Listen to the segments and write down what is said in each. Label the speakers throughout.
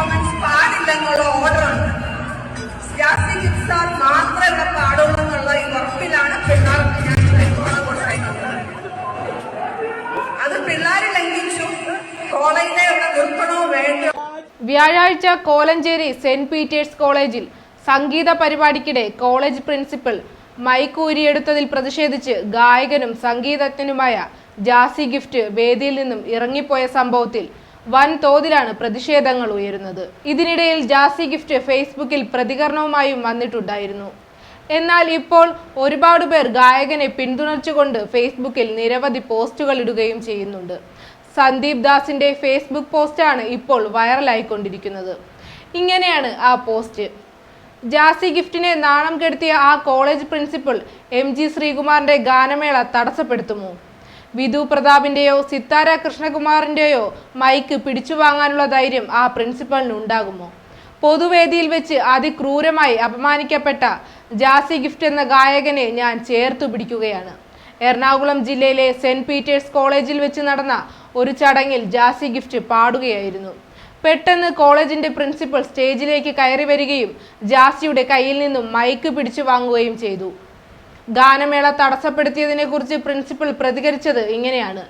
Speaker 1: Performance പാടില്ലെന്നുള്ള ഓർഡറുണ്ട് സിയാസി ജിപ്സാർ മാത്രം പാടുള്ളൂ എന്നുള്ള ഈ ഉറപ്പിലാണ് പിള്ളേർക്ക് ഞാൻ അത് പിള്ളേർ ലംഘിച്ചു കോളേജിലെ നിർത്തണോ വേണ്ടോ
Speaker 2: വ്യാഴാഴ്ച കോലഞ്ചേരി സെന്റ് പീറ്റേഴ്സ് കോളേജിൽ സംഗീത പരിപാടിക്കിടെ കോളേജ് പ്രിൻസിപ്പൽ മൈക്ക് ഊരിയെടുത്തതിൽ പ്രതിഷേധിച്ച് ഗായകനും സംഗീതജ്ഞനുമായ ജാസി ഗിഫ്റ്റ് വേദിയിൽ നിന്നും ഇറങ്ങിപ്പോയ സംഭവത്തിൽ വൻ തോതിലാണ് പ്രതിഷേധങ്ങൾ ഉയരുന്നത്. ഇതിനിടയിൽ ജാസി ഗിഫ്റ്റ് ഫേസ്ബുക്കിൽ പ്രതികരണവുമായും വന്നിട്ടുണ്ടായിരുന്നു. എന്നാൽ ഇപ്പോൾ ഒരുപാട് പേർ ഗായകനെ പിന്തുണച്ചുകൊണ്ട് ഫേസ്ബുക്കിൽ നിരവധി പോസ്റ്റുകൾ ഇടുകയും ചെയ്യുന്നുണ്ട്. സന്ദീപ് ദാസിന്റെ ഫേസ്ബുക്ക് പോസ്റ്റാണ് ഇപ്പോൾ വൈറലായിക്കൊണ്ടിരിക്കുന്നത്. ഇങ്ങനെയാണ് ആ പോസ്റ്റ്. ജാസി ഗിഫ്റ്റിനെ നാണം കെടുത്തിയ ആ കോളേജ് പ്രിൻസിപ്പൽ എം ജി ശ്രീകുമാറിന്റെ ഗാനമേള തടസ്സപ്പെടുത്തുമോ? വിധു പ്രതാപിന്റെയോ സിത്താര കൃഷ്ണകുമാറിന്റെയോ മൈക്ക് പിടിച്ചു വാങ്ങാനുള്ള ധൈര്യം ആ പ്രിൻസിപ്പലിന് ഉണ്ടാകുമോ? പൊതുവേദിയിൽ വെച്ച് അതിക്രൂരമായി അപമാനിക്കപ്പെട്ട ജാസി ഗിഫ്റ്റ് എന്ന ഗായകനെ ഞാൻ ചേർത്തു പിടിക്കുകയാണ്. എറണാകുളം ജില്ലയിലെ സെന്റ് പീറ്റേഴ്സ് കോളേജിൽ വെച്ച് നടന്ന ഒരു ചടങ്ങിൽ ജാസി ഗിഫ്റ്റ് പാടുകയായിരുന്നു. പെട്ടെന്ന് കോളേജിന്റെ പ്രിൻസിപ്പൽ സ്റ്റേജിലേക്ക് കയറി വരികയും ജാസിയുടെ കയ്യിൽ നിന്നും മൈക്ക് പിടിച്ചു വാങ്ങുകയും ചെയ്തു. ഗാനമേള തടസ്സപ്പെടുത്തിയതിനെ കുറിച്ച് പ്രിൻസിപ്പൽ പ്രതികരിച്ചത് ഇങ്ങനെയാണ്.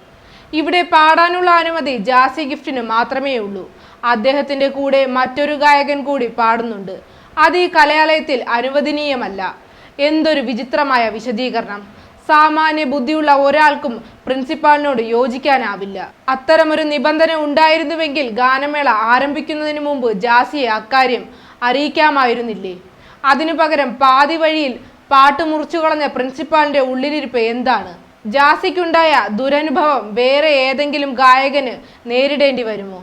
Speaker 2: ഇവിടെ പാടാനുള്ള അനുമതി ജാസി ഗിഫ്റ്റിന് മാത്രമേ ഉള്ളൂ. അദ്ദേഹത്തിന്റെ കൂടെ മറ്റൊരു ഗായകൻ കൂടി പാടുന്നുണ്ട്. അത് ഈ കലാലയത്തിൽ അനുവദനീയമല്ല. എന്തൊരു വിചിത്രമായ വിശദീകരണം. സാമാന്യ ബുദ്ധിയുള്ള ഒരാൾക്കും പ്രിൻസിപ്പാളിനോട് യോജിക്കാനാവില്ല. അത്തരമൊരു നിബന്ധന ഉണ്ടായിരുന്നുവെങ്കിൽ ഗാനമേള ആരംഭിക്കുന്നതിന് മുമ്പ് ജാസിയെ അക്കാര്യം അറിയിക്കാമായിരുന്നില്ലേ? അതിനു പകരം പാതി വഴിയിൽ പാട്ട് മുറിച്ചു കളഞ്ഞ പ്രിൻസിപ്പാളിന്റെ ഉള്ളിലിരിപ്പ് എന്താണ്? ജാസിക്കുണ്ടായ ദുരനുഭവം വേറെ ഏതെങ്കിലും ഗായകന് നേരിടേണ്ടി വരുമോ?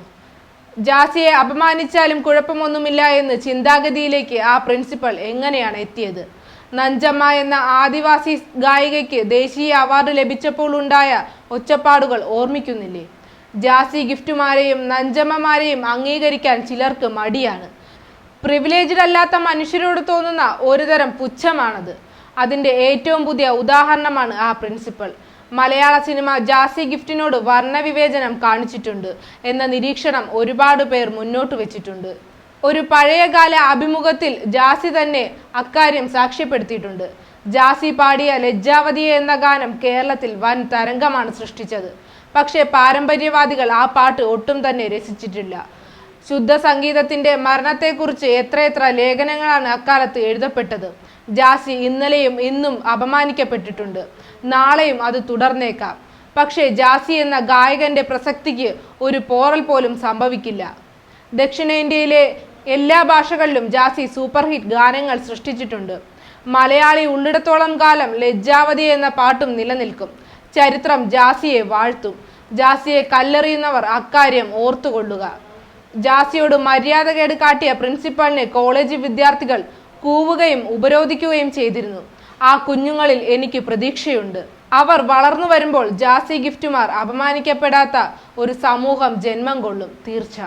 Speaker 2: ജാസിയെ അപമാനിച്ചാലും കുഴപ്പമൊന്നുമില്ല എന്ന് ചിന്താഗതിയിലേക്ക് ആ പ്രിൻസിപ്പൽ എങ്ങനെയാണ് എത്തിയത്? നഞ്ചമ്മ എന്ന ആദിവാസി ഗായികയ്ക്ക് ദേശീയ അവാർഡ് ലഭിച്ചപ്പോൾ ഉണ്ടായ ഒച്ചപ്പാടുകൾ ഓർമ്മിക്കുന്നില്ലേ? ജാസി ഗിഫ്റ്റുമാരെയും നഞ്ചമ്മമാരെയും അംഗീകരിക്കാൻ ചിലർക്ക് മടിയാണ്. പ്രിവിലേജ്ഡ് അല്ലാത്ത മനുഷ്യരോട് തോന്നുന്ന ഒരുതരം പുച്ഛമാണത്. അതിന്റെ ഏറ്റവും പുതിയ ഉദാഹരണമാണ് ആ പ്രിൻസിപ്പൾ മലയാള സിനിമ ജാസി ഗിഫ്റ്റിനോട് വർണവിവേചനം കാണിച്ചിട്ടുണ്ട് എന്ന നിരീക്ഷണം ഒരുപാട് പേർ മുന്നോട്ട് വെച്ചിട്ടുണ്ട്. ഒരു പഴയകാല അഭിമുഖത്തിൽ ജാസി തന്നെ അക്കാര്യം സാക്ഷ്യപ്പെടുത്തിയിട്ടുണ്ട്. ജാസി പാടിയ ലജ്ജാവതി എന്ന ഗാനം കേരളത്തിൽ വൻ തരംഗമാണ് സൃഷ്ടിച്ചത്. പക്ഷേ പാരമ്പര്യവാദികൾ ആ പാട്ട് ഒട്ടും തന്നെ രസിച്ചിട്ടില്ല. ശുദ്ധ സംഗീതത്തിന്റെ മരണത്തെക്കുറിച്ച് എത്രയെത്ര ലേഖനങ്ങളാണ് അക്കാലത്ത് എഴുതപ്പെട്ടത്. ജാസി ഇന്നലെയും ഇന്നും അപമാനിക്കപ്പെട്ടിട്ടുണ്ട്. നാളെയും അത് തുടർന്നേക്കാം. പക്ഷേ ജാസി എന്ന ഗായകന്റെ പ്രസക്തിക്ക് ഒരു പോറൽ പോലും സംഭവിക്കില്ല. ദക്ഷിണേന്ത്യയിലെ എല്ലാ ഭാഷകളിലും ജാസി സൂപ്പർ ഹിറ്റ് ഗാനങ്ങൾ സൃഷ്ടിച്ചിട്ടുണ്ട്. മലയാളി ഉള്ളിടത്തോളം കാലം ലജ്ജാവതി എന്ന പാട്ടും നിലനിൽക്കും. ചരിത്രം ജാസിയെ വാഴ്ത്തും. ജാസിയെ കല്ലെറിയുന്നവർ അക്കാര്യം ഓർത്തുകൊള്ളുക. ജാസിയോട് മര്യാദകേട് കാട്ടിയ പ്രിൻസിപ്പാളിനെ കോളേജ് വിദ്യാർത്ഥികൾ കൂവുകയും ഉപരോധിക്കുകയും ചെയ്തിരുന്നു. ആ കുഞ്ഞുങ്ങളിൽ എനിക്ക് പ്രതീക്ഷയുണ്ട്. അവർ വളർന്നു വരുമ്പോൾ ജാസി ഗിഫ്റ്റുമാർ അപമാനിക്കപ്പെടാത്ത ഒരു സമൂഹം ജന്മം കൊള്ളും. തീർച്ച.